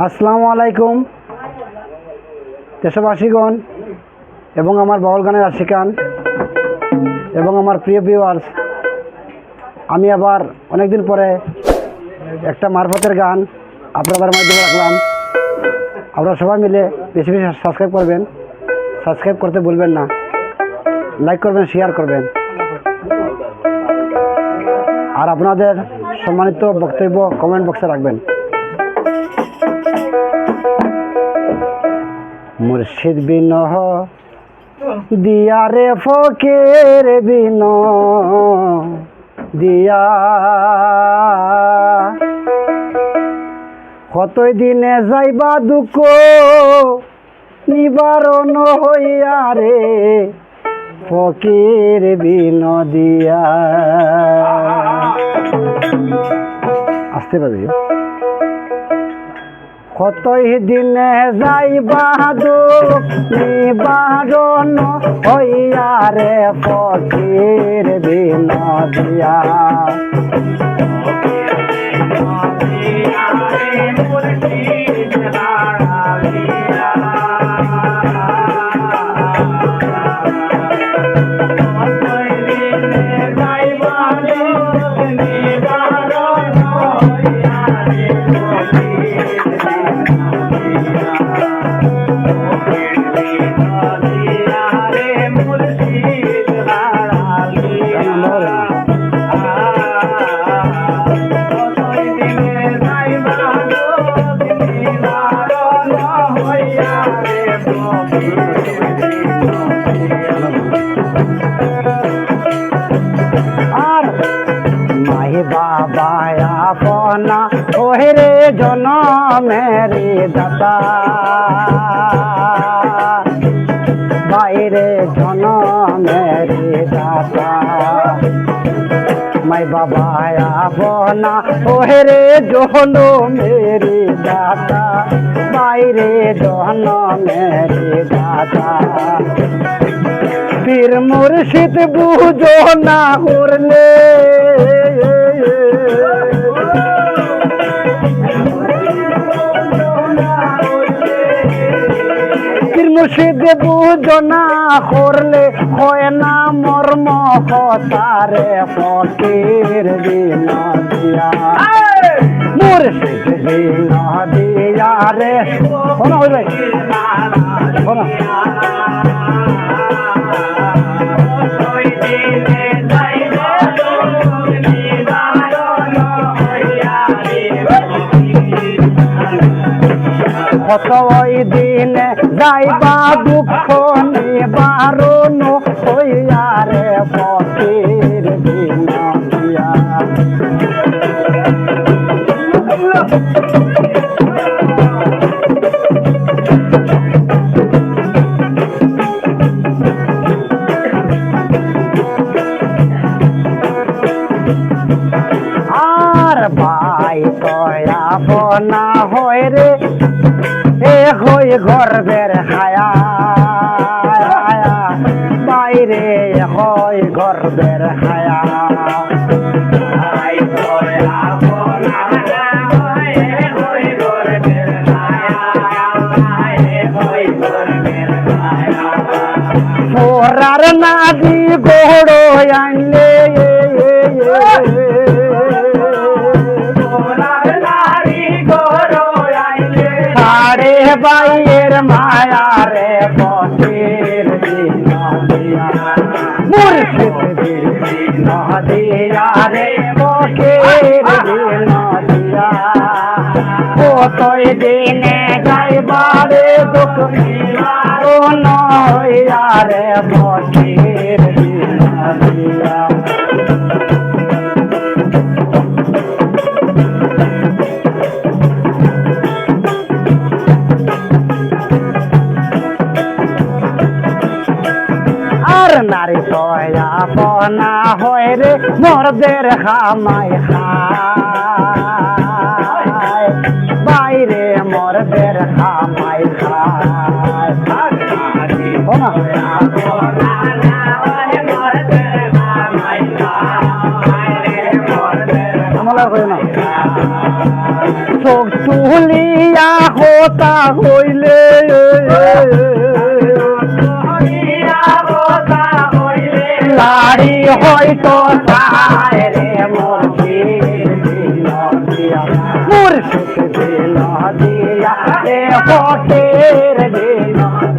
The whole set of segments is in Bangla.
আসসালামু আলাইকুম। দেশবাসীগণ এবং আমার বাউল গানের আশিকান এবং আমার প্রিয় ভিউয়ার্স আমি আবার অনেকদিন পরে একটা মারফতের গান আপনাদের মাধ্যমে রাখলাম। আপনারা সবাই মিলে বেশি বেশি সাবস্ক্রাইব করবেন। সাবস্ক্রাইব করতে ভুলবেন না। লাইক করবেন শেয়ার করবেন। আর আপনাদের সম্মানিত বক্তব্য কমেন্ট বক্সে রাখবেন। মুর্শিদ বিনহ দিয়া রে ফকের বিন দিয়া। কতই দিনে যাইবা দুঃখ নিবারণ হইয়া রে ফকির বিন দিয়া। আসতে পারি কতই দিনে যাই যাইবা নিবারণ হইয়া রে ফকির বিন দিয়া আর বাইরে জনমেরি মাই বাবা আপনা ওহরে জন মেরি দাতা। বাইরে জন মেরি দাতা। পীর মুর্শিদ বুঝো না করলে মুর্শিদ বুঝো না করলে হয় না মর্ম কথারে ফকির দিন দিয়া। মুর্শিদ দিন দিয়া রে শোনো শোনো। কত ওই দিনে যাইবা দুঃখ নিবারণ হইয়া রে দিন দিয়া আর ভাই তয়া বনা হয় রে এ গর্বের হায়া বাইরে হয় গর্বের হায়া। সোরার নাদি গোড়ো আনলে বাইয়ের মায়া রে পথের মুর্শিদ দিয়া রে পথের দিয়া। কতই দিনে যাইবারে দুঃখ কোন হইয়া রে পথের দিয়া। তয়া বনা হয় রে, মরদের খামাই খায়। বাইরে মরদের খামাই খায়। না। চোখ ভুলিয়া হোতা হইলে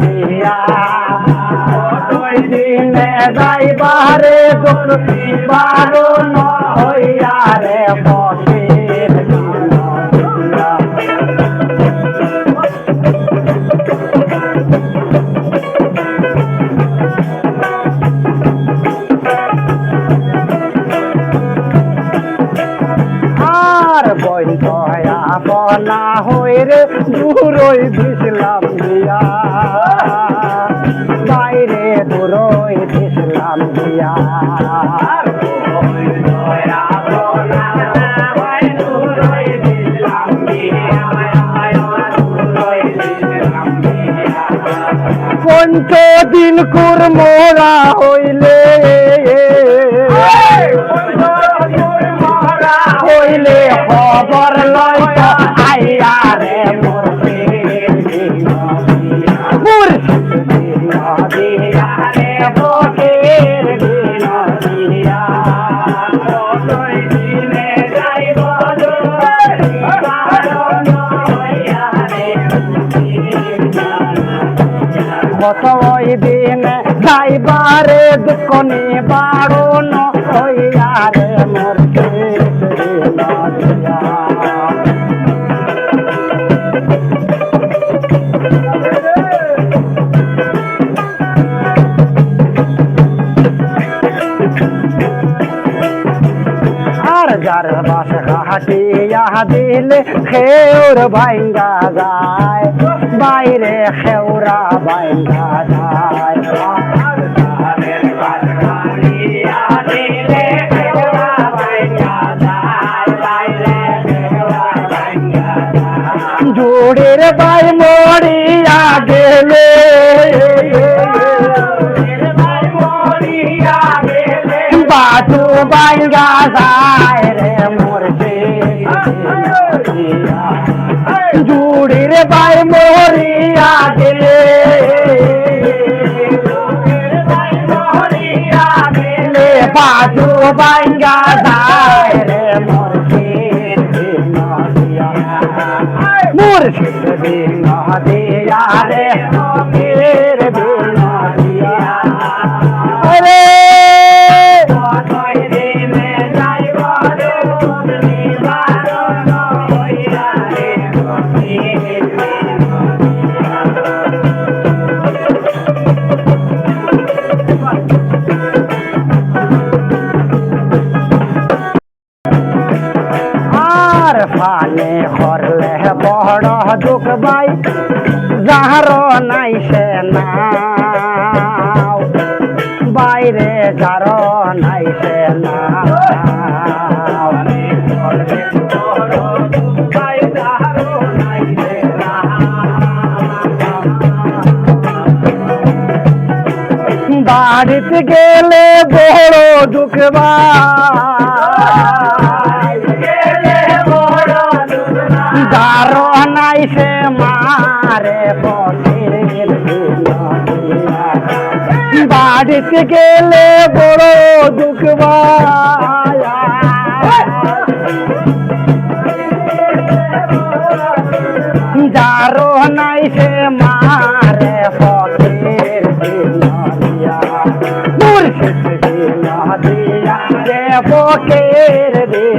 দিয়া ওই দিনে যাইবারে দুঃখ বনা হই রে দূরই দিছিলাম দিয়া। বাইরে দূরই দিছিলাম দিয়া। পঞ্চ দিন কুর মোরা হইলে। কত ওই দিন যাইবারে দুকনি বাড়ন হইয়া রে হাটিয়া দিলে খেউর ভাঙ্গা যায় বাইরে খেউরা ভাঙ্গা যায় জোড়ের বাই মরিয়া গেলে বাটু বাইগা যায় জুড়ির ভাই মরিয়া গেলে বাটু বাইগা যায় রে মুর্শিদ বিন দিয়া রে আর ফানে করলে বড় দুঃখ বাই যাহার নাই সে নাও। বাইরে যার নাই সে নাও। বাড়িতে গেলে বড় দুঃখ বাই নাই সে মারে পথের বাড়িতে গেলে বড় দুঃখ দারো নাই সে মারে পথের দিয়া রে পথের দিয়া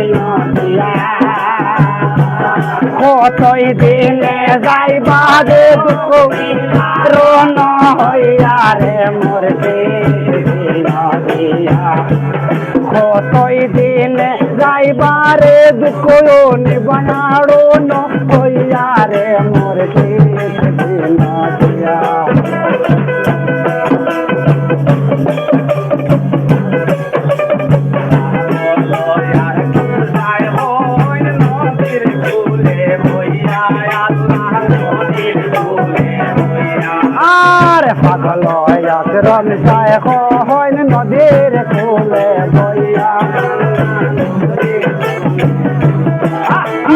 কতই দিনে যাইবা রে দুঃখ রণ হইয়া রে মোর কতই দিনে যাইবা রে দুঃখ নিবাড়ো ন হইয়া রে মোর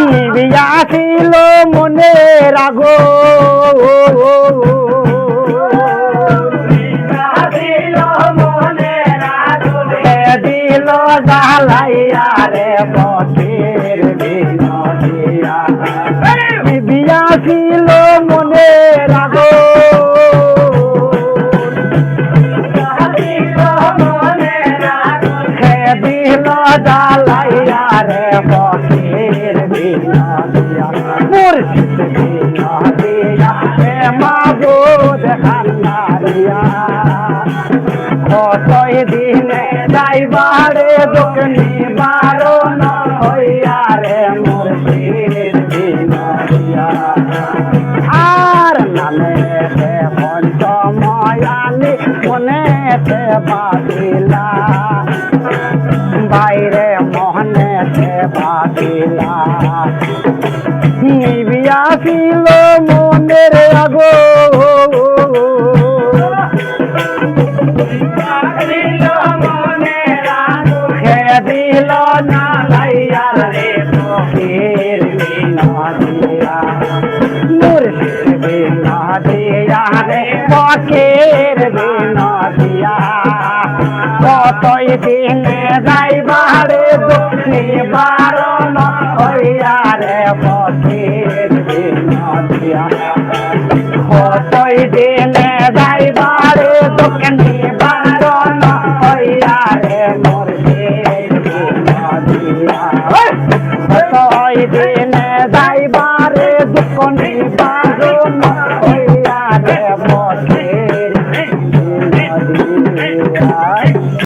নিবিয়াছিল মনে রাগো দিল জালাইয়া রে পথের নিবিয়াছিল মনে রাগো দিল জালাইয়া রে পথের কতই দিনে যাইবারে দোকনি বারো নইয়া রে মুর্শিদ আর নামে পঞ্চময়ানি মনে বাদিলা বাইরে মোহনে বাদিলা ছিল মনের আগো দিল না লাইয়া রে ফকির বিনাদিয়া মুর্শিদ বিনাদিয়া রে ফকির বিনাদিয়া কতই দিনে যাইবারে দুঃখী বারণ হইয়া রে ফকির বিনাদিয়া